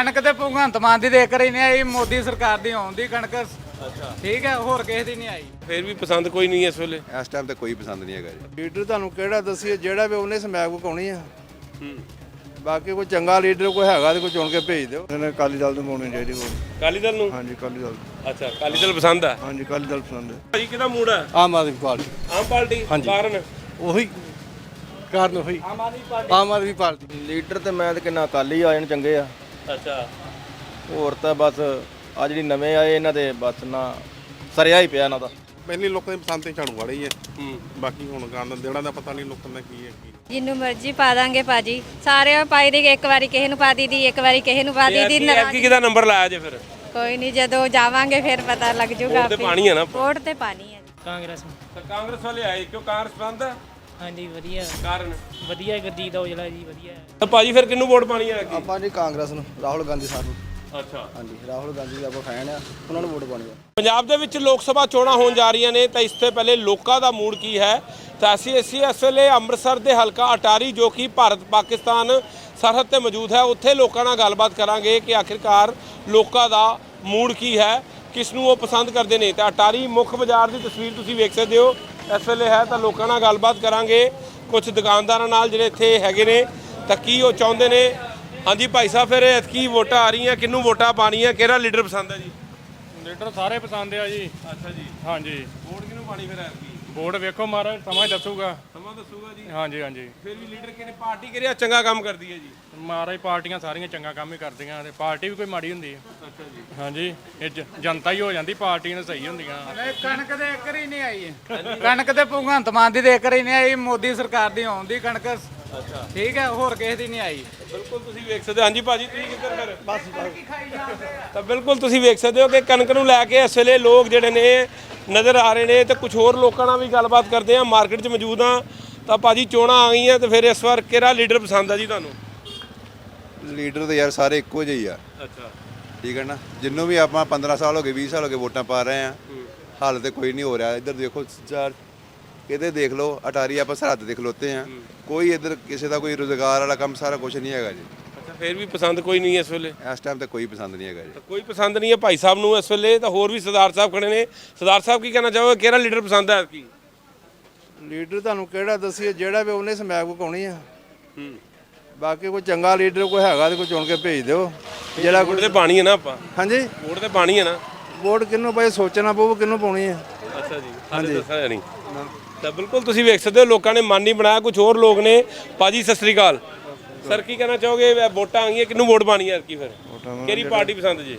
ਕਣਕ ਤੇ ਭਗਵੰਤ ਮਾਨ ਦੀ ਦੇਖ ਰਹੀ ਨਹੀਂ ਆਈ ਮੋਦੀ ਸਰਕਾਰ ਦੀ ਆਉਂਦੀ ਕਣਕ। ਅੱਛਾ। ਠੀਕ ਹੈ ਹੋਰ ਕਿਸੇ ਦੀ ਨਹੀਂ ਆਈ। ਫਿਰ ਵੀ ਪਸੰਦ ਕੋਈ ਨਹੀਂ ਇਸ ਵੇਲੇ? ਇਸ ਟਾਈਮ ਤੇ ਕੋਈ ਪਸੰਦ ਨਹੀਂ ਹੈਗਾ ਜੀ। ਲੀਡਰ ਤੁਹਾਨੂੰ ਕਿਹੜਾ ਦੱਸੀਏ ਜਿਹੜਾ ਵੀ ਉਹਨੇ ਸਮੈਕ ਪਕਾਉਣੀ ਆ। ਬਾਕੀ ਕੋਈ ਚੰਗਾ ਲੀਡਰ ਕੋਈ ਹੈਗਾ ਤੇ ਕੋਈ ਚੁਣ ਕੇ ਭੇਜ ਦਿਓ। ਇਹਨੇ ਅਕਾਲੀ ਦਲ ਨੂੰ ਪਾਉਣੀ ਚਾਹੀਦੀ ਵੋਟ ਅਕਾਲੀ ਦਲ ਨੂੰ? ਹਾਂਜੀ ਅਕਾਲੀ ਦਲ। ਅੱਛਾ ਅਕਾਲੀ ਦਲ ਪਸੰਦ ਆ? ਹਾਂਜੀ ਅਕਾਲੀ ਦਲ ਪਸੰਦ ਹੈ ਭਾਜੀ ਕਿਹਦਾ ਮੂਡ ਹੈ ਆਮ ਆਦਮੀ ਪਾਰਟੀ। ਆਮ ਪਾਰਟੀ? ਕਾਰਨ? ਉਹੀ ਕਾਰਨ ਉਹੀ। Aam Aadmi Party. Aam Aadmi Party. Leader ਤੇ ਮੈਂ ਤੇ ਕਿੰਨਾ ਅਕਾਲੀ ਆ ਜਾਣ ਚੰਗੇ ਆ। ਅੱਛਾ। ਹੋਰ ਤਾਂ ਬਸ ਆ ਜਿਹੜੀ ਨਵੇਂ ਆਏ ਇਹਨਾਂ ਦੇ ਬਸ ਨਾ ਸਰਿਆ ਹੀ ਪਿਆ ਇਹਨਾਂ ਦਾ। ਪਹਿਲੀ ਲੋਕਾਂ ਦੀ ਪਸੰਦ ਤੇ ਝਾੜੂ ਵਾਲੇ ਹੀ। ਹੈ। ਹੂੰ ਬਾਕੀ ਹੁਣ ਗਾਂ ਦੇਣਾ ਦਾ ਪਤਾ ਨਹੀਂ ਲੋਕਾਂ ਦਾ ਕੀ ਹੈ ਕੀ ਜਿੰਨੂੰ ਮਰਜ਼ੀ ਪਾ ਦਾਂਗੇ ਭਾਜੀ। ਸਾਰੇ ਪਾਈ ਦੀ ਇੱਕ ਵਾਰੀ ਕਿਸੇ ਨੂੰ ਪਾ ਦੀ ਇੱਕ ਵਾਰੀ ਕਿਸੇ ਨੂੰ ਪਾ ਦੀ ਐਤਕੀ ਕਿਹਦਾ ਨੰਬਰ ਲਾਇਆ ਜੇ ਫਿਰ? ਕੋਈ ਨਹੀਂ ਜਦੋਂ ਜਾਵਾਂਗੇ ਫਿਰ ਪਤਾ ਲੱਗ ਵੋਟ ਤੇ ਪਾਣੀ ਹੈ ਨਾ। ਵੋਟ ਤੇ ਪਾਣੀ ਹੈ ਕਾਂਗਰਸ ਤਾਂ ਕਾਂਗਰਸ ਵਾਲੇ ਆਏ ਕਿਉਂ ਕਾਂਗਰਸ ਪਸੰਦ ਹੈ ਹਾਂਜੀ ਵਧੀਆ। ਕਾਰਨ? ਵਧੀਆ ਗੁਰਜੀਤ ਔਜਲਾ ਜੀ ਵਧੀਆ। ਤਾਂ ਭਾਜੀ ਫਿਰ ਕਿਹਨੂੰ ਵੋਟ ਪਾਣੀ ਹੈ ਆਪਾਂ ਜੀ ਕਾਂਗਰਸ ਨੂੰ ਰਾਹੁਲ ਗਾਂਧੀ ਸਾਹਿਬ ਨੂੰ। ਅੱਛਾ। ਹਾਂਜੀ ਰਾਹੁਲ ਗਾਂਧੀ ਦਾ ਆਪਾਂ ਫੈਨ ਆ ਉਹਨਾਂ ਨੂੰ ਵੋਟ ਪਾਉਣੀ ਆ। ਪੰਜਾਬ ਦੇ ਵਿੱਚ ਲੋਕ ਸਭਾ ਚੋਣਾਂ ਹੋਣ ਜਾ ਰਹੀਆਂ ਨੇ ਤਾਂ ਇਸ ਤੋਂ ਪਹਿਲੇ ਲੋਕਾਂ ਦਾ ਮੂਡ ਕੀ ਹੈ? ਤਾਂ ਅਸੀਂ ਅਸੀਂ ਇਸ ਵੇਲੇ ਅੰਮ੍ਰਿਤਸਰ ਦੇ ਹਲਕਾ ਅਟਾਰੀ ਜੋ ਕਿ ਭਾਰਤ ਪਾਕਿਸਤਾਨ ਸਰਹੱਦ ਤੇ ਮੌਜੂਦ ਹੈ ਉੱਥੇ ਲੋਕਾਂ ਨਾਲ ਗੱਲਬਾਤ ਕਰਾਂਗੇ ਕਿ ਆਖਿਰਕਾਰ ਲੋਕਾਂ ਦਾ ਮੂਡ ਕੀ ਹੈ ਕਿਸ ਨੂੰ ਉਹ ਪਸੰਦ ਕਰਦੇ ਨੇ। ਤਾਂ ਅਟਾਰੀ ਮੁੱਖ ਬਾਜ਼ਾਰ ਦੀ ਤਸਵੀਰ ਤੁਸੀਂ ਵੇਖ ਸਕਦੇ ਹੋ। ਇਸ ਵੇਲੇ ਹੈ ਤਾਂ ਲੋਕਾਂ ਨਾਲ ਗੱਲਬਾਤ ਕਰਾਂਗੇ। ਕੁਝ ਦੁਕਾਨਦਾਰਾਂ ਨਾਲ ਜਿਹੜੇ ਇੱਥੇ ਹੈਗੇ ਨੇ ਤਾਂ ਕੀ ਉਹ ਚਾਹੁੰਦੇ ਨੇ? ਹਾਂਜੀ ਭਾਈ ਸਾਹਿਬ ਫਿਰ ਐਤਕੀ ਵੋਟਾਂ ਆ ਰਹੀਆਂ? ਕਿਹਨੂੰ ਵੋਟਾਂ ਪਾਣੀਆਂ ਕਿਹੜਾ ਲੀਡਰ ਪਸੰਦ ਹੈ ਜੀ? ਲੀਡਰ ਸਾਰੇ ਪਸੰਦ ਆ ਜੀ। ਅੱਛਾ ਜੀ। ਹਾਂਜੀ। ਵੋਟ ਕਿਹਨੂੰ ਪਾਣੀ ਫਿਰ ਐਤਕੀ? ਵੋਟ ਵੇਖੋ ਮਹਾਰਾਜ ਸਮਾਂ ਹੀ ਦੱਸੂਗਾ। ਸਮਾਂ ਦੱਸੂਗਾ ਜੀ। ਹਾਂਜੀ ਹਾਂਜੀ। ਫਿਰ ਵੀ ਲੀਡਰ ਕਿਹਨੇ ਪਾਰਟੀ ਕਿਹੜਾ ਚੰਗਾ ਕੰਮ ਕਰਦੀ ਹੈ ਜੀ। ਮਹਾਰਾਜ ਪਾਰਟੀਆਂ ਸਾਰੀਆਂ ਚੰਗਾ ਕੰਮ ਹੀ ਕਰਦੀਆਂ ਤੇ ਪਾਰਟੀ ਵੀ ਕੋਈ ਮਾੜੀ ਹੁੰਦੀ ਹੈ। ਅੱਛਾ ਜੀ। ਹਾਂਜੀ ਇਹ ਜ- ਜਨਤਾ ਹੀ ਹੋ ਜਾਂਦੀ ਪਾਰਟੀਆਂ ਸਹੀ ਹੁੰਦੀਆਂ। ਕਣਕ ਤੇ ਇੱਕ ਹੀ ਨਹੀਂ ਆਈ। ਕਣਕ ਤੇ ਭਗਵੰਤ ਮਾਨ ਦੀ ਦੇਖ ਰਹੀ ਨਹੀਂ ਆਈ ਮੋਦੀ ਸਰਕਾਰ ਦੀ ਆਉਂਦੀ ਕਣਕ। ਅੱਛਾ। ਠੀਕ ਹੈ ਹੋਰ ਕਿਸੇ ਦੀ ਨਹੀਂ ਆਈ। ਬਿਲਕੁਲ ਤੁਸੀਂ ਵੇਖ ਸਕਦੇ ਹੋ। ਹਾਂਜੀ ਭਾਜੀ ਤੁਸੀਂ ਕਿੱਧਰ ਫਿਰ ਬਸ। ਤਾਂ ਬਿਲਕੁਲ ਤੁਸੀਂ ਵੇਖ ਸਕਦੇ ਹੋ ਕਿ ਕਣਕ ਨੂੰ ਲੈ ਕੇ ਇਸ ਵੇਲੇ ਲੋਕ ਜਿਹੜੇ ਨੇ ਨਜ਼ਰ ਆ ਰਹੇ ਨੇ ਤੇ ਕੁਝ ਹੋਰ ਲੋਕਾਂ ਨਾਲ ਵੀ ਗੱਲਬਾਤ ਕਰਦੇ ਆ ਮਾਰਕੀਟ 'ਚ ਮੌਜੂਦ ਆ ਤਾਂ ਭਾਜੀ ਚੋਣਾਂ ਆ ਗਈਆਂ ਤੇ ਫਿਰ ਇਸ ਵਾਰ ਕਿਹੜਾ ਲੀਡਰ ਪਸੰਦ ਆ ਜੀ ਤੁਹਾਨੂੰ? ਲੀਡਰ ਤੇ ਯਾਰ ਸਾਰੇ ਇੱਕੋ ਜਿਹੇ ਹੀ ਆ। ਅੱਛਾ। ਠੀਕ ਹੈ ਨਾ? ਜਿੰਨੂੰ ਵੀ ਆਪਾਂ 15 ਸਾਲ ਹੋ ਗਏ 20 ਸਾਲ ਹੋ ਗਏ ਵੋਟਾਂ ਪਾ ਰਹੇ ਆ ਹਾਲ ਤੇ ਕੋਈ ਨਹੀਂ ਹੋ ਰਿਹਾ। ਇੱਧਰ ਦੇਖੋ ਚਾਰ ਕਿਤੇ ਦੇਖ ਲਓ ਅਟਾਰੀ ਆਪਾਂ ਸਰਹੱਦ ਦੇ ਖਲੋਤੇ ਆ ਕੋਈ ਇੱਧਰ ਕਿਸੇ ਦਾ ਕੋਈ ਰੋਜ਼ਗਾਰ ਵਾਲਾ ਕੰਮ ਸਾਰਾ ਕੁਝ ਨਹੀਂ ਹੈਗਾ ਜੀ। ਫਿਰ ਵੀ ਪਸੰਦ ਕੋਈ ਨਹੀਂ ਇਸ ਵੇਲੇ। ਇਸ ਟਾਈਮ ਤੇ ਕੋਈ ਪਸੰਦ ਨਹੀਂ ਹੈਗਾ ਜੀ। ਤਾਂ ਕੋਈ ਪਸੰਦ ਨਹੀਂ ਹੈ ਭਾਈ ਸਾਹਿਬ ਨੂੰ ਇਸ ਵੇਲੇ ਤਾਂ ਹੋਰ ਵੀ ਸਰਦਾਰ ਸਾਹਿਬ ਖੜੇ ਨੇ। ਸਰਦਾਰ ਸਾਹਿਬ ਕੀ ਕਹਿਣਾ ਚਾਹੋਗੇ? ਕਿਹੜਾ ਲੀਡਰ ਪਸੰਦ ਹੈ ਕੀ ਲੀਡਰ ਤੁਹਾਨੂੰ ਕਿਹੜਾ ਦੱਸੀਏ? ਜਿਹੜਾ ਵੀ ਉਹਨੇ ਸਮੈਕ ਪਕਾਉਣੀ ਆ। ਹੂੰ। ਬਾਕੀ ਕੋਈ ਚੰਗਾ ਲੀਡਰ ਕੋਈ ਹੈਗਾ ਤੇ ਕੋਈ ਚੁਣ ਕੇ ਭੇਜ ਦਿਓ। ਜਿਹੜਾ ਵੋਟ ਤੇ ਪਾਣੀ ਹੈ ਨਾ ਆਪਾਂ। ਹਾਂਜੀ। ਵੋਟ ਤੇ ਪਾਣੀ ਹੈ ਨਾ। ਵੋਟ ਕਿਹਨੂੰ ਭਾਈ ਸੋਚਣਾ ਪਊ ਕਿਹਨੂੰ ਪਾਉਣੀ ਆ। ਅੱਛਾ ਜੀ। ਹਾਂਜੀ। ਦੱਸਿਆ ਨਹੀਂ ਤਾਂ ਬਿਲਕੁਲ ਤੁਸੀਂ ਵੇਖ ਸਕਦੇ ਹੋ ਲੋਕਾਂ ਨੇ ਮਨ ਨਹੀਂ ਬਣਾਇਆ ਕੁਝ ਹੋਰ ਲੋਕ ਨੇ। ਪਾਜੀ ਸਤਿ ਸ੍ਰੀ ਅਕਾਲ। ਸਰ ਕੀ ਕਹਿਣਾ ਚਾਹੋਗੇ? ਵੈ- ਵੋਟਾਂ ਆ ਗਈਆਂ ਕਿਹਨੂੰ ਵੋਟ ਪਾਣੀ ਹੈ ਕੀ ਫਿਰ? ਕਿਹੜੀ ਪਾਰਟੀ ਪਸੰਦ ਜੀ?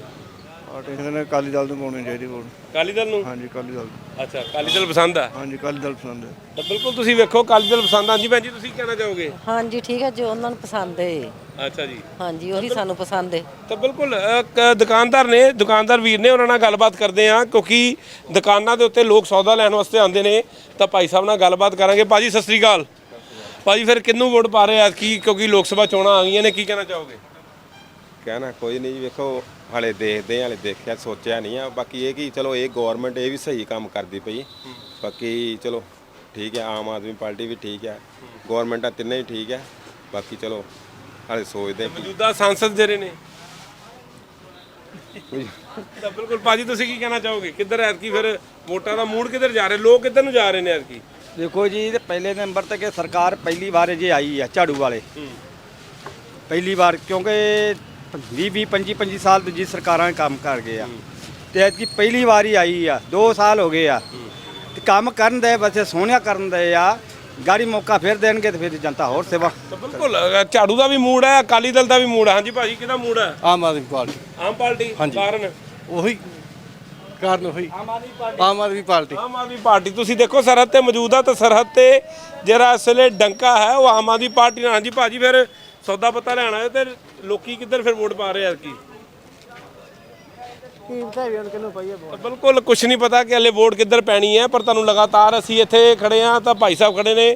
ਪਾਰਟੀ ਨੇ ਅਕਾਲੀ ਦਲ ਨੂੰ ਪਾਉਣੀ ਚਾਹੀਦੀ ਵੋਟ। ਅਕਾਲੀ ਦਲ ਨੂੰ? ਹਾਂਜੀ ਅਕਾਲੀ ਦਲ ਅੱਛਾ ਅਕਾਲੀ ਦਲ ਪਸੰਦ ਆ? ਹਾਂਜੀ ਅਕਾਲੀ ਦਲ ਪਸੰਦ ਹੈ। ਤਾਂ ਬਿਲਕੁਲ ਤੁਸੀਂ ਵੇਖੋ ਅਕਾਲੀ ਦਲ ਪਸੰਦ ਆ। ਜੀ ਭੈਣ ਜੀ ਤੁਸੀਂ ਕੀ ਕਹਿਣਾ ਚਾਹੋਗੇ? ਹਾਂਜੀ ਠੀਕ ਹੈ ਜੋ ਉਹਨਾਂ ਨੂੰ ਪਸੰਦ ਹੈ। ਅੱਛਾ ਜੀ। ਹਾਂਜੀ ਉਹੀ ਸਾਨੂੰ ਪਸੰਦ ਹੈ। ਤਾਂ ਬਿਲਕੁਲ ਅ, ਕ- ਦੁਕਾਨਦਾਰ ਨੇ ਦੁਕਾਨਦਾਰ ਵੀਰ ਨੇ ਉਹਨਾਂ ਨਾਲ ਗੱਲਬਾਤ ਕਰਦੇ ਆ ਕਿਉਂਕਿ ਦੁਕਾਨਾਂ ਦੇ ਉੱਤੇ ਲੋਕ ਸੌਦਾ ਲੈਣ ਵਾਸਤੇ ਆਉਂਦੇ ਨੇ। ਤਾਂ ਭਾਈ ਸਾਹਿਬ ਨਾਲ ਗੱਲਬਾਤ ਕਰਾਂਗੇ। ਭਾਜੀ ਸਤਿ ਸ੍ਰੀ ਅਕਾਲ। ਭਾਜੀ ਫਿਰ ਕਿੰਨੂੰ ਵੋਟ ਪਾ ਰਹੇ ਆ? ਕੀ ਕਿਉਂਕਿ ਲੋਕ ਸਭਾ ਚੋਣਾਂ ਆ ਗਈਆਂ ਨੇ ਕੀ ਕਹਿਣਾ ਚਾਹੋਗੇ? ਕਹਿਣਾ ਕੋਈ ਨਹੀਂ ਵੇਖੋ ਹਾਲੇ ਦੇਖਦੇ ਆ, ਹਾਲੇ ਦੇਖਿਆ ਸੋਚਿਆ ਨਹੀਂ ਆ। ਬਾਕੀ ਇਹ ਕਿ ਚਲੋ ਇਹ ਗਵਰਨਮੈਂਟ ਇਹ ਵੀ ਸਹੀ ਕੰਮ ਕਰਦੀ ਪਈ। ਬਾਕੀ ਚਲੋ ਠੀਕ ਹੈ ਆਮ ਆਦਮੀ ਪਾਰਟੀ ਵੀ ਠੀਕ ਹੈ ਗਵਰਨਮੈਂਟਾਂ ਤਿੰਨੇ ਹੀ ਠੀਕ ਹੈ ਬਾਕੀ ਚਲੋ ਹਾਲੇ ਸੋਚਦੇ ਕਿ ਮੌਜੂਦਾ ਸੰਸਦ ਜਿਹੜੇ ਨੇ। ਤਾਂ ਬਿਲਕੁਲ ਭਾਜੀ ਤੁਸੀਂ ਕੀ ਕਹਿਣਾ ਚਾਹੋਗੇ? ਕਿੱਧਰ ਐਤਕੀ ਫਿਰ ਵੋਟਾਂ ਦਾ ਮੂਡ ਕਿੱਧਰ ਜਾ ਰਿਹਾ? ਲੋਕ ਕਿੱਧਰ ਨੂੰ ਜਾ ਰਹੇ ਨੇ ਐਤਕੀ? ਦੇਖੋ ਜੀ ਤੇ ਪਹਿਲੇ ਨੰਬਰ ਤੇ ਕਿ ਸਰਕਾਰ ਪਹਿਲੀ ਵਾਰ ਜੇ ਆਈ ਆ ਝਾੜੂ ਵਾਲੇ। ਪਹਿਲੀ ਵਾਰ ਕਿਉਂਕਿ 20 20 25 25 ਸਾਲ ਦੂਜੀ ਸਰਕਾਰਾਂ ਕੰਮ ਕਰ ਗਏ ਆ। ਤੇ ਐਤਕੀ ਪਹਿਲੀ ਵਾਰ ਹੀ ਆਈ ਆ 2 ਸਾਲ ਹੋ ਗਏ ਆ। ਤੇ ਕੰਮ ਕਰਨ ਦੇ ਵੈਸੇ ਸੋਹਣਿਆ ਕਰਨ ਦੇ ਆ ਗਾੜੀ ਮੌਕਾ ਫਿਰ ਦੇਣਗੇ ਤੇ ਫਿਰ ਜਨਤਾ ਹੋਰ ਸੇਵਾ ਬਿਲਕੁਲ ਝਾੜੂ ਦਾ ਵੀ ਮੂਡ ਹੈ ਅਕਾਲੀ ਦਲ ਦਾ ਵੀ ਮੂਡ ਹੈ। ਹਾਂਜੀ ਭਾਜੀ ਕਿਹਦਾ ਮੂਡ ਹੈ? ਆਮ ਆਦਮੀ ਪਾਰਟੀ। ਆਮ ਪਾਰਟੀ ਕਾਰਨ? ਉਹੀ ਕਾਰਨ ਉਹੀ Aam Aadmi Party. Aam Aadmi Party. Aam Aadmi Party. ਤੁਸੀਂ ਦੇਖੋ ਸਰਹੱਦ ਤੇ ਮੌਜੂਦ ਆ ਤਾਂ ਸਰਹੱਦ ਤੇ ਜਿਹੜਾ ਇਸ ਵੇਲੇ ਡੰਕਾ ਹੈ ਉਹ ਆਮ ਆਦਮੀ ਪਾਰਟੀ ਨਾਲ। ਹਾਂਜੀ ਭਾਜੀ ਫਿਰ ਸੌਦਾ ਪੱਤਾ ਲੈਣਾ ਹੈ ਤੇ ਲੋਕੀ ਕਿੱਧਰ ਫਿਰ ਵੋਟ ਪਾ ਰਹੇ ਆ ਕੀ ਬਿਲਕੁਲ ਕੁਝ ਨਹੀਂ ਪਤਾ ਕਿ ਹਲੇ ਵੋਟ ਕਿੱਧਰ ਪੈਣੀ ਹੈ ਪਰ ਤੁਹਾਨੂੰ ਲਗਾਤਾਰ ਅਸੀਂ ਇੱਥੇ ਖੜੇ ਆ ਤਾਂ ਭਾਈ ਸਾਹਿਬ ਖੜੇ ਨੇ।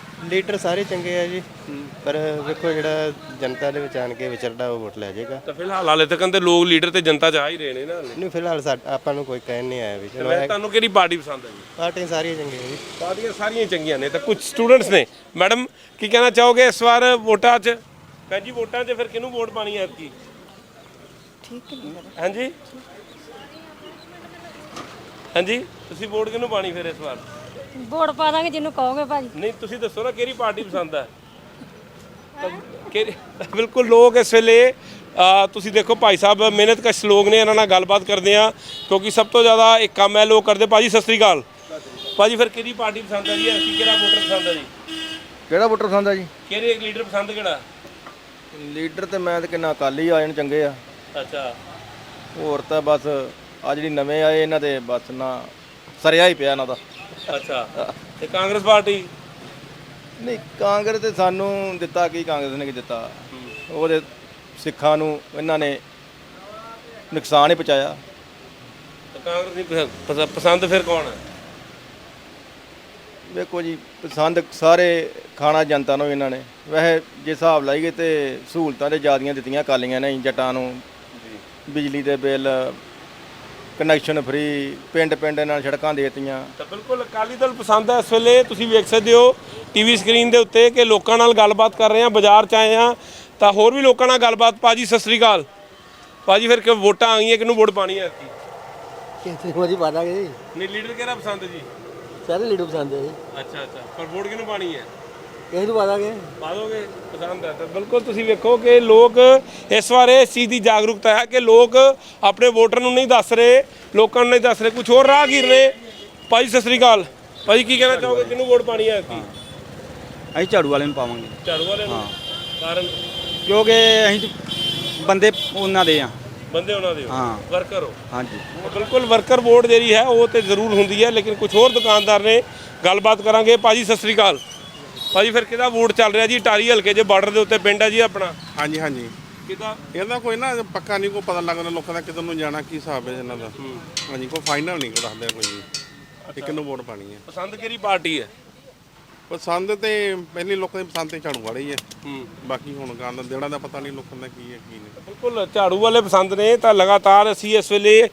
ਲੀਡਰ ਸਾਰੇ ਚੰਗੇ ਆ ਜੀ। ਪਰ ਵੇਖੋ ਜਿਹੜਾ ਜਨਤਾ ਦੇ ਵਿੱਚ ਆਣ ਕੇ ਵਿਚਰਦਾ ਉਹ ਵੋਟ ਲੈ ਜਾਏਗਾ। ਤਾਂ ਫਿਲਹਾਲ ਹਾਲੇ ਤੱਕ ਦੇ ਲੋਕ ਲੀਡਰ ਤੇ ਜਨਤਾ ਚ ਆ ਹੀ ਰਹੇ ਨੇ ਨਾ ਹਾਲੇ। ਨਹੀਂ ਫਿਲਹਾਲ ਸਾਡ- ਆਪਾਂ ਨੂੰ ਕੋਈ ਕਹਿਣ ਨਹੀਂ ਆਇਆ ਵੀ ਚਲੋ ਵੈਸੇ ਤੁਹਾਨੂੰ ਕਿਹੜੀ ਪਾਰਟੀ ਪਸੰਦ ਹੈ ਜੀ? ਪਾਰਟੀਆਂ ਸਾਰੀਆਂ ਚੰਗੀਆਂ ਜੀ। ਪਾਰਟੀਆਂ ਸਾਰੀਆਂ ਚੰਗੀਆਂ ਨੇ ਤਾਂ ਕੁਝ ਸਟੂਡੈਂਟਸ ਨੇ। ਮੈਡਮ ਕੀ ਕਹਿਣਾ ਚਾਹੋਗੇ ਇਸ ਵਾਰ ਵੋਟਾਂ 'ਚ? ਭੈਣ ਜੀ ਵੋਟਾਂ 'ਚ ਫਿਰ ਕਿਹਨੂੰ ਵੋਟ ਪਾਣੀ ਹੈ ਕੀ ਠੀਕ ਹੈ ਹਾਂਜੀ? ਹਾਂਜੀ? ਤੁਸੀਂ ਵੋਟ ਕਿਹਨੂੰ ਪਾਣੀ ਫਿਰ ਇਸ ਵਾਰ? ਵੋਟ ਪਾ ਦਾਂਗੇ ਜਿਹਨੂੰ ਕਹੋਗੇ ਭਾਜੀ। ਨਹੀਂ ਤੁਸੀਂ ਦੱਸੋ ਨਾ ਕਿਹੜੀ ਪਾਰਟੀ ਪਸੰਦ ਕਿਹੜੀ ਤਾਂ ਬਿਲਕੁਲ ਲੋਕ ਇਸ ਵੇਲੇ ਅ, ਤੁਸੀਂ ਦੇਖੋ ਭਾਈ ਸਾਹਿਬ ਮਿਹਨਤ ਕਸ਼ ਲੋਕ ਨੇ ਇਹਨਾਂ ਨਾਲ ਗੱਲਬਾਤ ਕਰਦੇ ਆ ਕਿਉਂਕਿ ਸਭ ਤੋਂ ਜ਼ਿਆਦਾ ਇੱਕ ਕੰਮ ਹੈ ਲੋਕ ਕਰਦੇ। ਭਾਜੀ ਸਤਿ ਸ੍ਰੀ ਅਕਾਲ। ਭਾਜੀ ਫਿਰ ਕਿਹੜੀ ਪਾਰਟੀ ਪਸੰਦ ਹੈ ਜੀ? ਐਸੀ ਕਿਹੜਾ ਵੋਟਰ ਪਸੰਦ ਹੈ ਜੀ? ਕਿਹੜਾ ਵੋਟਰ ਪਸੰਦ ਆ ਜੀ? ਕਿਹੜੇ ਲੀਡਰ ਪਸੰਦ ਕਿਹੜਾ? ਲੀਡਰ ਤੇ ਮੈਂ ਤੇ ਕਿੰਨਾ ਅਕਾਲੀ ਆ ਜਾਣ ਚੰਗੇ ਆ। ਅੱਛਾ। ਹੋਰ ਤਾਂ ਬਸ ਆ ਜਿਹੜੀ ਨਵੇਂ ਆਏ ਇਹਨਾਂ ਦੇ ਬਸ ਨਾ ਸਰਿਆ ਹੀ ਪਿਆ ਇਹਨਾਂ ਦਾ। ਅੱਛਾ। ਤੇ ਕਾਂਗਰਸ ਪਾਰਟੀ? ਨਹੀਂ ਕਾਂਗਰਸ ਤੇ ਸਾਨੂੰ ਦਿੱਤਾ ਕੀ ਕਾਂਗਰਸ ਨੇ ਕੀ ਦਿੱਤਾ। ਉਹਦੇ ਸਿੱਖਾਂ ਨੂੰ ਇਹਨਾਂ ਨੇ ਨੁਕਸਾਨ ਹੀ ਪਹੁੰਚਾਇਆ। ਤੇ ਕਾਂਗਰਸ ਦੀ ਪਸੰ- ਪਸੰ- ਪਸੰਦ ਫਿਰ ਕੌਣ ਹੈ? ਵੇਖੋ ਜੀ ਪਸੰਦ ਸਾਰੇ ਖਾਣਾ ਜਨਤਾ ਨੂੰ ਇਹਨਾਂ ਨੇ। ਵੈਸੇ ਜੇ ਹਿਸਾਬ ਲਾਈਏ ਤੇ ਸਹੂਲਤਾਂ ਤੇ ਜ਼ਿਆਦੀਆਂ ਦਿੱਤੀਆਂ ਕਾਲੀਆਂ ਨੇ ਜੱਟਾਂ ਨੂੰ। ਬਿਜਲੀ ਦੇ ਬਿੱਲ ਕਨੈਕਸ਼ਨ ਫ੍ਰੀ ਪਿੰਡ ਪਿੰਡ ਨਾਲ ਸੜਕਾਂ ਦੇ ਦਿੱਤੀਆਂ। ਤਾਂ ਬਿਲਕੁਲ ਅਕਾਲੀ ਦਲ ਪਸੰਦ ਹੈ ਇਸ ਵੇਲੇ ਤੁਸੀਂ ਵੇਖ ਸਕਦੇ ਹੋ ਟੀਵੀ ਸਕਰੀਨ ਦੇ ਉੱਤੇ ਕਿ ਲੋਕਾਂ ਨਾਲ ਗੱਲਬਾਤ ਕਰ ਰਹੇ ਹਾਂ ਬਾਜ਼ਾਰ 'ਚ ਆਏ ਹਾਂ। ਤਾਂ ਹੋਰ ਵੀ ਲੋਕਾਂ ਨਾਲ ਗੱਲਬਾਤ ਪਾਜੀ ਸਤਿ ਸ੍ਰੀ ਅਕਾਲ। ਪਾਜੀ ਫਿਰ ਕਿ ਵੋਟਾਂ ਆ ਗਈਆਂ ਕਿਹਨੂੰ ਵੋਟ ਪਾਣੀ ਹੈ ਐਤਕੀ? ਕਿਸੇ ਨੂੰ ਜੀ ਨਹੀਂ ਲੀਡਰ ਕਿਹੜਾ ਪਸੰਦ ਹੈ ਜੀ? ਸਾਰੇ ਲੀਡਰ ਪਸੰਦ ਹੈ ਜੀ। ਅੱਛਾ ਅੱਛਾ। ਪਰ ਵੋਟ ਕਿਹਨੂੰ ਪਾਣੀ ਹੈ? ਕਿਸੇ ਨੂੰ ਪਾ ਦਾਂਗੇ ਪਾ ਦੋਗੇ ਪਸੰਦ ਹੈ ਤਾਂ ਬਿਲਕੁਲ ਤੁਸੀਂ ਵੇਖੋ ਕਿ ਲੋਕ ਇਸ ਵਾਰ ਇਸ ਚੀਜ਼ ਦੀ ਜਾਗਰੂਕਤਾ ਹੈ ਕਿ ਲੋਕ ਆਪਣੇ ਵੋਟਰ ਨੂੰ ਨਹੀਂ ਦੱਸ ਰਹੇ ਲੋਕਾਂ ਨੂੰ ਨਹੀਂ ਦੱਸ ਰਹੇ ਕੁਝ ਹੋਰ ਰਾਹਗੀਰ ਨੇ ਭਾਈ ਸਤਿ ਸ੍ਰੀ ਅਕਾਲ। ਭਾਈ ਕੀ ਕਹਿਣਾ ਚਾਹੋਗੇ? ਕਿਹਨੂੰ ਵੋਟ ਪਾਣੀ ਹੈ ਐਤਕੀ? ਅਸੀਂ ਝਾੜੂ ਵਾਲੇ ਨੂੰ ਪਾਵਾਂਗੇ। ਝਾੜੂ ਵਾਲੇ ਨੂੰ? ਕਾਰਨ? ਕਿਉਂਕਿ ਅਸੀਂ ਬੰਦੇ ਉਹਨਾਂ ਦੇ ਆ। ਬੰਦੇ ਉਹਨਾਂ ਦੇ ਹੋ? ਹਾਂ। ਵਰਕਰ ਹੋ? ਹਾਂਜੀ। ਤਾਂ ਬਿਲਕੁਲ ਵਰਕਰ ਵੋਟ ਜਿਹੜੀ ਹੈ ਉਹ ਤੇ ਜ਼ਰੂਰ ਹੁੰਦੀ ਹੈ ਲੇਕਿਨ ਕੁਝ ਹੋਰ ਦੁਕਾਨਦਾਰ ਨੇ ਗੱਲਬਾਤ ਕਰਾਂਗੇ। ਭਾਜੀ ਸਤਿ ਸ੍ਰੀ ਅਕਾਲ। ਭਾਜੀ ਫਿਰ ਕਿਹਦਾ ਵੋਟ ਚੱਲ ਰਿਹਾ ਜੀ? ਟਾਰੀ ਹਲਕੇ 'ਚ ਬਾਰਡਰ ਦੇ ਉੱਤੇ ਪਿੰਡ ਹੈ ਜੀ ਆਪਣਾ। ਹਾਂਜੀ ਹਾਂਜੀ। ਕਿਹਦਾ? ਇਹਦਾ ਕੋਈ ਨਾ ਪੱਕਾ ਨਹੀਂ ਕੋਈ ਪਤਾ ਲੱਗਦਾ ਲੋਕਾਂ ਦਾ ਕਿੱਧਰ ਨੂੰ ਜਾਣਾ ਕੀ ਹਿਸਾਬ ਹੈ ਇਹਨਾਂ ਦਾ। ਹਾਂਜੀ ਕੋਈ ਫਾਈਨਲ ਨਹੀਂ ਕੋਈ ਦੱਸਦੇ ਕੋਈ ਵੀ। ਕਿ ਕਿਹਨੂੰ ਵੋਟ ਪਾਣੀ ਹੈ। ਪਸੰਦ ਕਿਹੜੀ ਪਾਰਟੀ ਹੈ? ਪਸੰਦ ਤੇ ਪਹਿਲੀ ਲੋਕਾਂ ਦੀ ਪਸੰਦ ਤੇ ਝਾੜੂ ਵਾਲੀ ਹੈ ਹੂੰ। ਬਾਕੀ ਹੁਣ ਗਾਂ ਦੇਣਾ ਦਾ ਪਤਾ ਨਹੀਂ ਲੋਕਾਂ ਦਾ ਕੀ ਹੈ ਕੀ ਨਹੀਂ। ਬਿਲਕੁਲ ਝਾੜੂ ਵਾਲੇ ਪਸੰਦ ਨੇ ਤਾਂ ਲਗਾਤਾਰ ਅਸੀਂ ਇਸ ਵੇਲੇ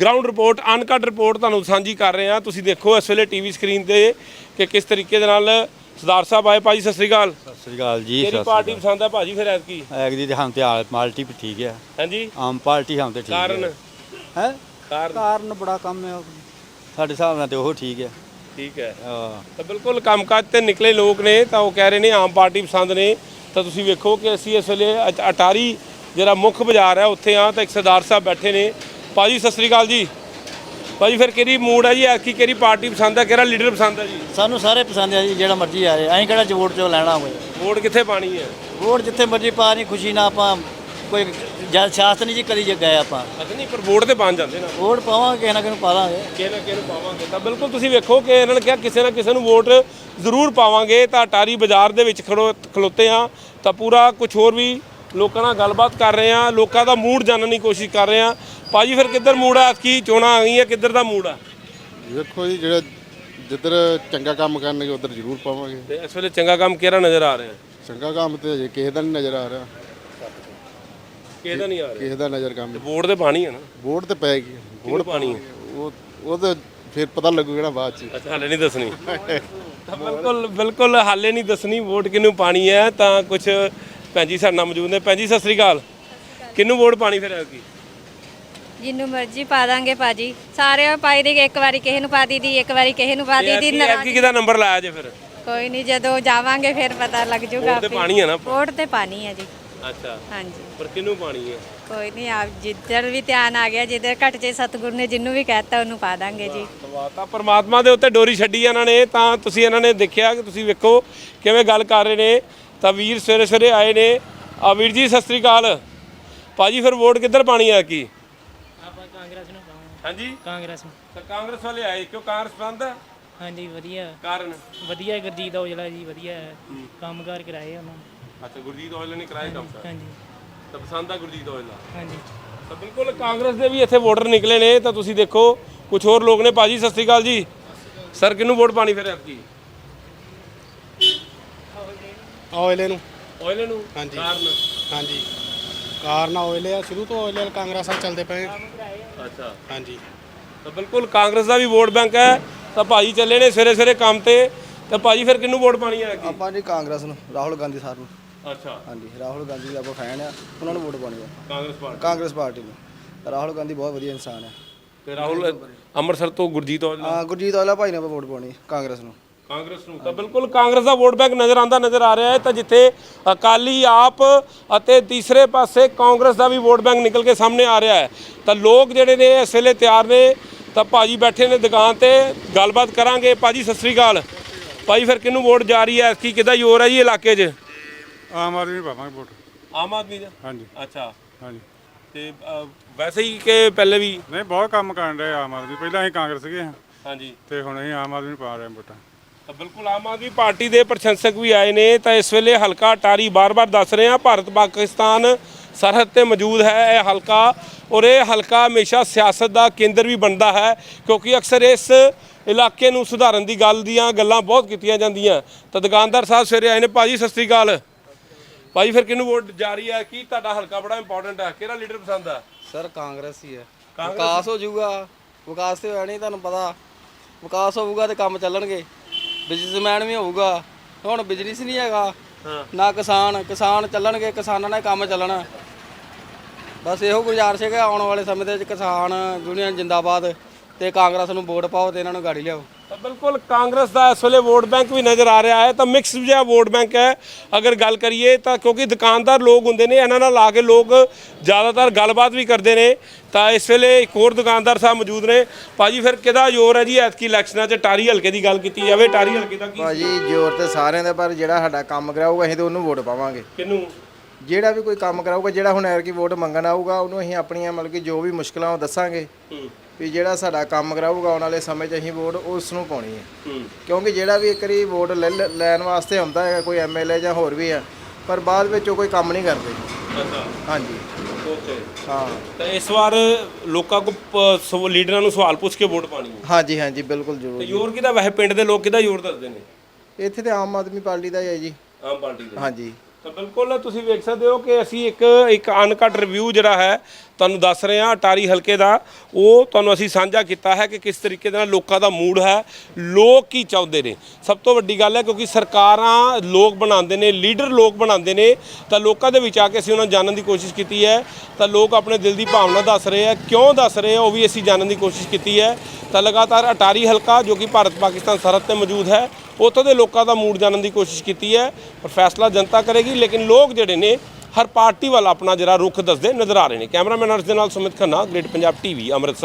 ਗਰਾਊਂਡ ਰਿਪੋਰਟ ਅਨਕਟ ਰਿਪੋਰਟ ਤੁਹਾਨੂੰ ਸਾਂਝੀ ਕਰ ਰਹੇ ਹਾਂ। ਤੁਸੀਂ ਦੇਖੋ ਇਸ ਵੇਲੇ ਟੀਵੀ ਸਕਰੀਨ ਤੇ ਕਿ ਕਿਸ ਤਰੀਕੇ ਦੇ ਨਾਲ ਸਰਦਾਰ ਸਾਹਿਬ ਆਏ ਭਾਜੀ ਸਤਿ ਸ੍ਰੀ ਅਕਾਲ। ਸਤਿ ਸ੍ਰੀ ਅਕਾਲ ਜੀ ਕਿਹੜੀ ਪਾਰਟੀ ਪਸੰਦ ਹੈ ਭਾਜੀ ਫਿਰ ਐਤਕੀ? ਐਗ ਦੀ ਹਮ ਤੇ ਹਾਲ ਪਾਰਟੀ ਵੀ ਠੀਕ ਹੈ ਹਾਂਜੀ। ਆਮ ਪਾਰਟੀ ਹਮ ਤੇ ਠੀਕ ਕਾਰਨ? ਹੈ? ਕਾਰਨ? ਕਾਰਨ ਬੜਾ ਕੰਮ ਹੈ ਸਾਡੇ ਹਿਸਾਬ ਨਾਲ ਤੇ ਉਹ ਠੀਕ ਹੈ ਠੀਕ ਹੈ ਹਾਂ। ਤਾਂ ਬਿਲਕੁਲ ਕੰਮਕਾਜ ਤੇ ਨਿਕਲੇ ਲੋਕ ਨੇ ਤਾਂ ਉਹ ਕਹਿ ਰਹੇ ਨੇ ਆਮ ਪਾਰਟੀ ਪਸੰਦ ਨੇ। ਤਾਂ ਤੁਸੀਂ ਵੇਖੋ ਕਿ ਅਸੀਂ ਇਸ ਵੇਲੇ ਅਟ- ਅਟਾਰੀ ਜਿਹੜਾ ਮੁੱਖ ਬਾਜ਼ਾਰ ਹੈ ਉੱਥੇ ਆ ਤਾਂ ਇੱਕ ਸਰਦਾਰ ਸਾਹਿਬ ਬੈਠੇ ਨੇ। ਭਾਜੀ ਸਤਿ ਸ੍ਰੀ ਅਕਾਲ ਜੀ। ਭਾਜੀ ਫਿਰ ਕਿਹੜੀ ਮੂਡ ਹੈ ਜੀ? ਐਤਕੀ ਕਿਹੜੀ ਪਾਰਟੀ ਪਸੰਦ ਹੈ ਕਿਹੜਾ ਲੀਡਰ ਪਸੰਦ ਹੈ ਜੀ? ਸਾਨੂੰ ਸਾਰੇ ਪਸੰਦ ਆ ਜੀ ਜਿਹੜਾ ਮਰਜ਼ੀ ਆ ਅਸੀਂ ਕਿਹੜਾ ਵੋਟ ਚੋਂ ਲੈਣਾ ਹੋਵੇ? ਵੋਟ ਕਿੱਥੇ ਪਾਣੀ ਹੈ ਵੋਟ ਜਿੱਥੇ ਮਰਜ਼ੀ ਪਾ ਨਹੀਂ ਖੁਸ਼ੀ ਨਾਲ ਆਪਾਂ ਕੋਈ ਜਦ ਸ਼ਾਸਤ ਨਹੀਂ ਜੀ ਕਰੀ ਜੇ ਗਏ ਆਪਾਂ। ਅੱਛਾ ਨਹੀਂ ਪਰ ਵੋਟ ਤੇ ਬਣ ਜਾਂਦੇ ਨਾ। ਵੋਟ ਪਾਵਾਂਗੇ ਕਿਸੇ ਨਾ ਕਿਸੇ ਨੂੰ ਪਾ ਦਾਂਗੇ। ਕਿਸੇ ਨਾ ਕਿਸੇ ਨੂੰ ਪਾਵਾਂਗੇ। ਤਾਂ ਬਿਲਕੁਲ ਤੁਸੀਂ ਵੇਖੋ ਕਿ ਇਹਨਾਂ ਨੇ ਕਿਹਾ ਕਿਸੇ ਨਾ ਕਿਸੇ ਨੂੰ ਵੋਟ ਜ਼ਰੂਰ ਪਾਵਾਂਗੇ। ਤਾਂ ਅਟਾਰੀ ਬਾਜ਼ਾਰ ਦੇ ਵਿੱਚ ਖੜੋ ਖਲੋਤੇ ਆ ਤਾਂ ਪੂਰਾ ਕੁਝ ਹੋਰ ਵੀ ਲੋਕਾਂ ਨਾਲ ਗੱਲਬਾਤ ਕਰ ਰਹੇ ਆ ਲੋਕਾਂ ਦਾ ਮੂਡ ਜਾਣਨ ਦੀ ਕੋਸ਼ਿਸ਼ ਕਰ ਰਹੇ ਆ ਭਾਜੀ ਫਿਰ ਕਿੱਧਰ ਮੂਡ ਆ? ਕੀ ਚੋਣਾਂ ਆ ਗਈਆਂ ਕਿੱਧਰ ਦਾ ਮੂਡ ਆ? ਵੇਖੋ ਜੀ ਜਿਹੜਾ ਜਿੱਧਰ ਚੰਗਾ ਕੰਮ ਕਰਨਗੇ ਉਧਰ ਜ਼ਰੂਰ ਪਾਵਾਂਗੇ। ਤੇ ਇਸ ਵੇਲੇ ਚੰਗਾ ਕੰਮ ਕਿਹੜਾ ਨਜ਼ਰ ਆ ਰਿਹਾ? ਚੰਗਾ ਕੰਮ ਤੇ ਅਜੇ ਕਿਸੇ ਦਾ ਨਹੀਂ ਨਜ਼ਰ ਆ ਰਿਹਾ। ਕਿਸੇ ਦਾ ਨਹੀਂ ਆ ਰਿਹਾ। ਕਿਸੇ ਦਾ ਨਜ਼ਰ ਕੰਮ ਵੋਟ ਤੇ ਪਾਣੀ ਹੈ ਨਾ? ਵੋਟ ਤੇ ਪੈਗੀ ਵੋਟ ਪਾਣੀ ਹੈ ਉਹ ਉਹ ਤੇ ਫਿਰ ਪਤਾ ਲੱਗੂ ਕਿਹੜਾ ਬਾਅਦ ਚ। ਅੱਛਾ ਹਾਲੇ ਨਹੀਂ ਦੱਸਣੀ। ਬਿਲਕੁਲ ਬਿਲਕੁਲ ਹਾਲੇ ਨਹੀਂ ਦੱਸਣੀ ਵੋਟ ਕਿਹਨੂੰ ਪਾਣੀ ਹੈ ਤਾਂ ਕੁਝ ਭੈਣ ਜੀ ਸਾਡੇ ਨਾਲ ਮੌਜੂਦ ਨੇ। ਭੈਣ ਜੀ ਸਤਿ ਸ੍ਰੀ ਅਕਾਲ। ਕਿਹਨੂੰ ਵੋਟ ਪਾਣੀ ਫਿਰ ਐਤਕੀ ਜਿਹਨੂੰ ਮਰਜ਼ੀ ਪਾ ਦਾਂਗੇ ਭਾਜੀ। ਸਾਰੇ ਪਾਈ ਦੀ ਇੱਕ ਵਾਰੀ ਕਿਸੇ ਨੂੰ ਪਾ ਦੀਦੀ ਇੱਕ ਵਾਰੀ ਕਿਸੇ ਨੂੰ ਪਾ ਐਤਕੀ ਨਾਰਾਜ਼ ਐਤਕੀ ਕਿਹਦਾ ਨੰਬਰ ਲਾਇਆ ਜੇ ਫਿਰ? ਕੋਈ ਨਹੀਂ ਜਦੋਂ ਜਾਵਾਂਗੇ ਫਿਰ ਪਤਾ ਲੱਗ ਵੋਟ ਤੇ ਪਾਣੀ ਹੈ ਨਾ। ਵੋਟ ਤੇ ਪਾਣੀ ਹੈ ਜੀ। ਅੱਛਾ। ਹਾਂਜੀ। ਪਰ ਕਿਹਨੂੰ ਪਾਣੀ ਹੈ ਕੋਈ ਨਹੀਂ ਆਪ ਜਿੱਧਰ ਵੀ ਧਿਆਨ ਆ ਗਿਆ ਜਿੱਧਰ ਘਟ ਜੇ ਸਤਿਗੁਰ ਨੇ ਜਿੰਨੂੰ ਵੀ ਕਹਿਤਾ ਉਹਨੂੰ ਪਾ ਦਾਂਗੇ ਜੀ। ਤਾਂ ਪਰਮਾਤਮਾ ਦੇ ਉੱਤੇ ਡੋਰੀ ਛੱਡੀ ਇਹਨਾਂ ਨੇ ਤਾਂ ਤੁਸੀਂ ਇਹਨਾਂ ਨੇ ਦੇਖਿਆ ਕਿ ਤੁਸੀਂ ਵੇਖੋ ਕਿਵੇਂ ਗੱਲ ਕਰ ਰਹੇ ਨੇ। ਤਾਂ ਵੀਰ ਸਵੇਰੇ ਸਵੇਰੇ ਆਏ ਨੇ। ਆ ਵੀਰ ਜੀ ਸਤਿ ਸ੍ਰੀ ਅਕਾਲ। ਭਾਜੀ ਫਿਰ ਵੋਟ ਕਿੱਧਰ ਪਾਣੀ ਹੈ ਕੀ ਆਪਾਂ ਕਾਂਗਰਸ ਨੂੰ ਪਾਵਾਂਗੇ ਹਾਂਜੀ? ਕਾਂਗਰਸ। ਤਾਂ ਕਾਂਗਰਸ ਵਾਲੇ ਆਏ ਕਿਉਂ ਕਾਂਗਰਸ ਪਸੰਦ ਹੈ ਹਾਂਜੀ ਵਧੀਆ। ਕਾਰਨ? ਵਧੀਆ ਗੁਰਜੀਤ ਔਜਲਾ ਜੀ ਵਧੀਆ ਕੰਮਕਾਰ ਕਰਾਏ ਉਹਨਾਂ ਨੇ। ਅੱਛਾ ਗੁਰਜੀਤ ਔਜਲਾ ਨੇ ਕਰਾਇਆ ਕੰਮ? ਹਾਂਜੀ। ਤਾਂ ਪਸੰਦ ਆ ਗੁਰਜੀਤ ਔਜਲਾ? ਹਾਂਜੀ। ਤਾਂ ਬਿਲਕੁਲ ਕਾਂਗਰਸ ਦੇ ਵੀ ਇੱਥੇ ਵੋਟਰ ਨਿਕਲੇ ਨੇ ਤਾਂ ਤੁਸੀਂ ਦੇਖੋ ਕੁਝ ਹੋਰ ਲੋਕ ਨੇ ਭਾਜੀ ਸਤਿ ਸ਼੍ਰੀ ਅਕਾਲ ਜੀ। ਸਰ ਕਿਹਨੂੰ ਵੋਟ ਪਾਣੀ ਫਿਰ ਐਤਕੀ? ਆਇਲੇ ਨੂੰ। ਓਇਲੇ ਨੂੰ? ਹਾਂਜੀ। ਕਾਰਨ? ਹਾਂਜੀ। ਕਾਰਨ ਆਇਲੇ ਆ ਸ਼ੁਰੂ ਤੋਂ ਆਇਲੇ ਕਾਂਗਰਸ ਨਾਲ ਚੱਲਦੇ ਪਏ ਆ। ਅੱਛਾ। ਹਾਂਜੀ। ਤਾਂ ਬਿਲਕੁਲ ਕਾਂਗਰਸ ਦਾ ਵੀ ਵੋਟ ਬੈਂਕ ਹੈ। ਤਾਂ ਭਾਜੀ ਚੱਲੇ ਨੇ ਸਵੇਰੇ ਸਵੇਰੇ ਕੰਮ ਤੇ। ਤਾਂ ਭਾਜੀ ਫਿਰ ਕਿਹਨੂੰ ਵੋਟ ਪਾਣੀ ਹੈ ਆਪਾਂ ਜੀ ਕਾਂਗਰਸ ਨੂੰ ਰਾਹੁਲ ਗਾਂਧੀ ਸਰ ਨੂੰ। ਅੱਛਾ। ਹਾਂਜੀ ਰਾਹੁਲ ਗਾਂਧੀ ਦੇ ਆਪਾਂ ਫੈਨ ਆ ਉਹਨਾਂ ਨੂੰ ਵੋਟ ਪਾਉਣੀ ਆ ਕਾਂਗਰਸ ਪਾਰਟੀ। ਕਾਂਗਰਸ ਪਾਰਟੀ ਨੂੰ। ਰਾਹੁਲ ਗਾਂਧੀ ਬਹੁਤ ਵਧੀਆ ਇਨਸਾਨ ਆ ਤੇ ਰਾਹੁਲ ਅੰਮ੍ਰਿਤਸਰ ਤੋਂ ਗੁਰਜੀਤ ਔਜਲਾ? ਹਾਂ ਗੁਰਜੀਤ ਵਾਲਾ ਭਾਈ ਨੇ ਆਪਾਂ ਵੋਟ ਪਾਉਣੀ ਕਾਂਗਰਸ ਨੂੰ। ਕਾਂਗਰਸ ਨੂੰ ਤਾਂ ਬਿਲਕੁਲ ਕਾਂਗਰਸ ਦਾ ਵੋਟ ਬੈਂਕ ਨਜ਼ਰ ਆਂਦਾ ਨਜ਼ਰ ਆ ਰਿਹਾ ਹੈ। ਤਾਂ ਜਿੱਥੇ ਅਕਾਲੀ ਆਪ ਅਤੇ ਤੀਸਰੇ ਪਾਸੇ ਕਾਂਗਰਸ ਦਾ ਵੀ ਵੋਟ ਬੈਂਕ ਨਿਕਲ ਕੇ ਸਾਹਮਣੇ ਆ ਰਿਹਾ ਹੈ। ਤਾਂ ਲੋਕ ਜਿਹੜੇ ਨੇ ਇਸ ਵੇਲੇ ਤਿਆਰ ਨੇ। ਤਾਂ ਭਾਜੀ ਬੈਠੇ ਨੇ ਦੁਕਾਨ ਤੇ। ਗੱਲਬਾਤ ਕਰਾਂਗੇ। ਭਾਜੀ ਸਤਿ ਸ੍ਰੀ ਅਕਾਲ। ਭਾਜੀ ਫਿਰ ਕਿਹਨੂੰ ਵੋਟ ਜਾ ਰਹੀ ਹੈ? ਕੀ ਕਿੱਦਾਂ ਜ਼ੋਰ ਹੈ ਜੀ ਇਲਾਕੇ 'ਚ? ਆਮ ਆਦਮੀ ਨੂੰ ਪਾਵਾਂਗੇ ਵੋਟ। ਆਮ ਆਦਮੀ ਦਾ? ਹਾਂਜੀ। ਅੱਛਾ। ਹਾਂਜੀ। ਤੇ ਅ, ਵੈਸੇ ਹੀ ਕਿ ਪਹਿਲੇ ਵੀ? ਨਹੀਂ ਬਹੁਤ ਕੰਮ ਕਰਨ ਰਹੇ ਆਮ ਆਦਮੀ। ਪਹਿਲਾਂ ਅਸੀਂ ਕਾਂਗਰਸ ਸੀਗੇ ਹਾਂਜੀ। ਤੇ ਹੁਣ ਅਸੀਂ ਆਮ ਆਦਮੀ ਨੂੰ ਪਾ ਰਹੇ ਹਾਂ ਵੋਟਾਂ। ਤਾਂ ਬਿਲਕੁਲ ਆਮ ਆਦਮੀ ਪਾਰਟੀ ਦੇ ਪ੍ਰਸ਼ੰਸਕ ਵੀ ਆਏ ਨੇ ਤਾਂ ਇਸ ਵੇਲੇ ਹਲਕਾ ਟਾਰੀ ਬਾਰ-ਬਾਰ ਦੱਸ ਰਹੇ ਆ ਭਾਰਤ ਪਾਕਿਸਤਾਨ ਸਰਹੱਦ ਤੇ ਮੌਜੂਦ ਹੈ ਇਹ ਹਲਕਾ ਔਰ ਇਹ ਹਲਕਾ ਹਮੇਸ਼ਾ ਸਿਆਸਤ ਦਾ ਕੇਂਦਰ ਵੀ ਬਣਦਾ ਹੈ ਕਿਉਂਕਿ ਅਕਸਰ ਇਸ ਇਲਾਕੇ ਨੂੰ ਸੁਧਾਰਨ ਦੀ ਗੱਲ ਦੀਆਂ ਗੱਲਾਂ ਬਹੁਤ ਕੀਤੀਆਂ ਜਾਂਦੀਆਂ। ਤਾਂ ਦੁਕਾਨਦਾਰ ਸਾਹਿਬ ਸਵੇਰੇ ਆਏ ਨੇ ਭਾਜੀ ਸਤਿ ਸ੍ਰੀ ਅਕਾਲ। ਭਾਜੀ ਫਿਰ ਕਿਹਨੂੰ ਵੋਟ ਜਾ ਰਹੀ ਹੈ? ਕੀ ਤੁਹਾਡਾ ਹਲਕਾ ਬੜਾ ਇੰਪੋਰਟੈਂਟ ਹੈ? ਕਿਹੜਾ ਲੀਡਰ ਪਸੰਦ ਆ ਸਰ ਕਾਂਗਰਸ ਹੀ ਹੈ। ਵਿਕਾਸ ਹੋ ਜਾਊਗਾ। ਵਿਕਾਸ ਤੇ ਹੋਇਆ ਨਹੀਂ ਤੁਹਾਨੂੰ ਪਤਾ। ਵਿਕਾਸ ਹੋਊਗਾ ਤੇ ਕੰਮ ਚੱਲਣਗੇ। ਬਿਜ਼ਨਸਮੈਨ ਵੀ ਹੋਊਗਾ। ਹੁਣ ਬਿਜ਼ਨਸ ਨਹੀਂ ਹੈਗਾ। ਨਾ ਕਿਸਾਨ ਕਿਸਾਨ ਚੱਲਣਗੇ ਕਿਸਾਨਾਂ ਨਾਲ ਕੰਮ ਚੱਲਣਾ। ਬਸ ਇਹੋ ਗੁਜ਼ਾਰਿਸ਼ ਹੈ ਕਿ ਆਉਣ ਵਾਲੇ ਸਮੇਂ ਦੇ ਵਿੱਚ ਕਿਸਾਨ ਯੂਨੀਅਨ ਜਿੰਦਾਬਾਦ ਤੇ ਕਾਂਗਰਸ ਨੂੰ ਵੋਟ ਪਾਓ ਤੇ ਇਹਨਾਂ ਨੂੰ ਗਾੜੀ ਲਿਆਓ। ਬਿਲਕੁਲ ਕਾਂਗਰਸ ਦਾ ਇਸ ਵੇਲੇ ਵੋਟ ਬੈਂਕ ਵੀ ਨਜ਼ਰ ਆ ਰਿਹਾ ਹੈ ਤਾਂ ਮਿਕਸ ਜਿਹਾ ਵੋਟ ਬੈਂਕ ਹੈ। ਅਗਰ ਗੱਲ ਕਰੀਏ ਤਾਂ ਕਿਉਂਕਿ ਦੁਕਾਨਦਾਰ ਲੋਕ ਹੁੰਦੇ ਨੇ ਇਹਨਾਂ ਨਾਲ ਆ ਕੇ ਲੋਕ ਜ਼ਿਆਦਾਤਰ ਗੱਲਬਾਤ ਵੀ ਕਰਦੇ ਨੇ। ਤਾਂ ਇਸ ਵੇਲੇ ਇੱਕ ਹੋਰ ਦੁਕਾਨਦਾਰ ਸਾਹਿਬ ਮੌਜੂਦ ਨੇ। ਭਾਜੀ ਫਿਰ ਕਿਹਦਾ ਜ਼ੋਰ ਹੈ ਜੀ? ਐਤਕੀ ਇਲੈਕਸ਼ਨਾਂ 'ਚ ਟਾਰੀ ਹਲਕੇ ਦੀ ਗੱਲ ਕੀਤੀ ਜਾਵੇ। ਟਾਰੀ ਹਲਕੇ ਦਾ ਕੀ ਭਾਜੀ ਜ਼ੋਰ ਤੇ ਸਾਰਿਆਂ ਦਾ ਪਰ ਜਿਹੜਾ ਸਾਡਾ ਕੰਮ ਕਰਾਊਗਾ ਅਸੀਂ ਤੇ ਉਹਨੂੰ ਵੋਟ ਪਾਵਾਂਗੇ। ਕਿਹਨੂੰ? ਜਿਹੜਾ ਵੀ ਕੋਈ ਕੰਮ ਕਰਾਊਗਾ ਜਿਹੜਾ ਹੁਣ ਐਰ ਕੀ ਵੋਟ ਮੰਗਣ ਆਊਗਾ ਉਹਨੂੰ ਅਸੀਂ ਆਪਣੀਆਂ ਮਤਲਬ ਕਿ ਜੋ ਵੀ ਮੁਸ਼ਕਲਾਂ ਉਹ ਦੱਸਾਂਗੇ। ਵੀ ਜਿਹੜਾ ਸਾਡਾ ਕੰਮ ਕਰਾਊਗਾ ਆਉਣ ਵਾਲੇ ਸਮੇਂ 'ਚ ਅਸੀਂ ਵੋਟ ਉਸ ਨੂੰ ਪਾਉਣੀ ਹੈ। ਕਿਉਂਕਿ ਜਿਹੜਾ ਵੀ ਇੱਕ ਵਾਰੀ ਵੋਟ ਲੈਣ ਵਾਸਤੇ ਆਉਂਦਾ ਹੈ ਕੋਈ ਐਮਐਲਏ ਜਾਂ ਹੋਰ ਵੀ ਆ ਪਰ ਬਾਅਦ ਵਿੱਚ ਉਹ ਕੋਈ ਕੰਮ ਨਹੀਂ ਕਰਦੇ। ਅੱਛਾ। ਹਾਂਜੀ। ਓਕੇ। ਹਾਂ। ਤਾਂ ਇਸ ਵਾਰ ਲੋਕਾਂ ਕੋ ਲੀਡਰਾਂ ਨੂੰ ਸਵਾਲ ਪੁੱਛ ਕੇ ਵੋਟ ਪਾਣੀ ਹੈ। ਹਾਂਜੀ ਹਾਂਜੀ ਬਿਲਕੁਲ ਤੇ ਜ਼ਰੂਰ ਜ਼ੋਰ ਕਿਹਦਾ? ਵੈਸੇ ਪਿੰਡ ਦੇ ਲੋਕ ਕਿਹਦਾ ਜ਼ੋਰ ਦੱਸਦੇ ਨੇ? ਇੱਥੇ ਤੇ ਆਮ ਆਦਮੀ ਪਾਰਟੀ ਦਾ ਹੀ ਹੈ ਜੀ। ਆਮ ਪਾਰਟੀ ਦੇ ਹਾਂਜੀ। ਤਾਂ ਬਿਲਕੁਲ ਤੁਸੀਂ ਵੇਖ ਸਕਦੇ ਹੋ ਕਿ ਅਸੀਂ ਇੱਕ ਇੱਕ ਅਨਕਟ ਰਿਵਿਊ ਜਿਹੜਾ ਹੈ, ਤੁਹਾਨੂੰ ਦੱਸ ਰਹੇ ਹਾਂ ਅਟਾਰੀ ਹਲਕੇ ਦਾ। ਉਹ ਤੁਹਾਨੂੰ ਅਸੀਂ ਸਾਂਝਾ ਕੀਤਾ ਹੈ ਕਿ ਕਿਸ ਤਰੀਕੇ ਦੇ ਨਾਲ ਲੋਕਾਂ ਦਾ ਮੂਡ ਹੈ। ਲੋਕ ਕੀ ਚਾਹੁੰਦੇ ਨੇ? ਸਭ ਤੋਂ ਵੱਡੀ ਗੱਲ ਹੈ ਕਿਉਂਕਿ ਸਰਕਾਰਾਂ ਲੋਕ ਬਣਾਉਂਦੇ ਨੇ ਲੀਡਰ ਲੋਕ ਬਣਾਉਂਦੇ ਨੇ, ਤਾਂ ਲੋਕਾਂ ਦੇ ਵਿੱਚ ਆ ਕੇ ਅਸੀਂ ਉਹਨਾਂ ਨੂੰ ਜਾਣਨ ਦੀ ਕੋਸ਼ਿਸ਼ ਕੀਤੀ ਹੈ। ਤਾਂ ਲੋਕ ਆਪਣੇ ਦਿਲ ਦੀ ਭਾਵਨਾ ਦੱਸ ਰਹੇ ਆ ਕਿਉਂ ਦੱਸ ਰਹੇ ਆ ਉਹ ਵੀ ਅਸੀਂ ਜਾਣਨ ਦੀ ਕੋਸ਼ਿਸ਼ ਕੀਤੀ ਹੈ। ਤਾਂ ਲਗਾਤਾਰ ਅਟਾਰੀ ਹਲਕਾ, ਜੋ ਕਿ ਭਾਰਤ ਪਾਕਿਸਤਾਨ ਸਰਹੱਦ ਤੇ ਮੌਜੂਦ ਹੈ ਉੱਥੋਂ ਦੇ ਲੋਕਾਂ ਦਾ ਮੂਡ ਜਾਣਨ ਦੀ ਕੋਸ਼ਿਸ਼ ਕੀਤੀ ਹੈ ਪਰ ਫੈਸਲਾ ਜਨਤਾ ਕਰੇਗੀ, ਲੇਕਿਨ ਲੋਕ ਜਿਹੜੇ ਨੇ, ਹਰ ਪਾਰਟੀ ਵੱਲ ਆਪਣਾ ਜਿਹੜਾ ਰੁਖ ਦੱਸਦੇ ਨਜ਼ਰ ਆ ਰਹੇ ਨੇ। ਕੈਮਰਾਮੈਨ ਅਰਸ਼ ਦੇ ਨਾਲ ਸੁਮਿਤ ਖੰਨਾ, ਗ੍ਰੇਟ ਪੰਜਾਬ ਟੀਵੀ, ਅੰਮ੍ਰਿਤਸਰ।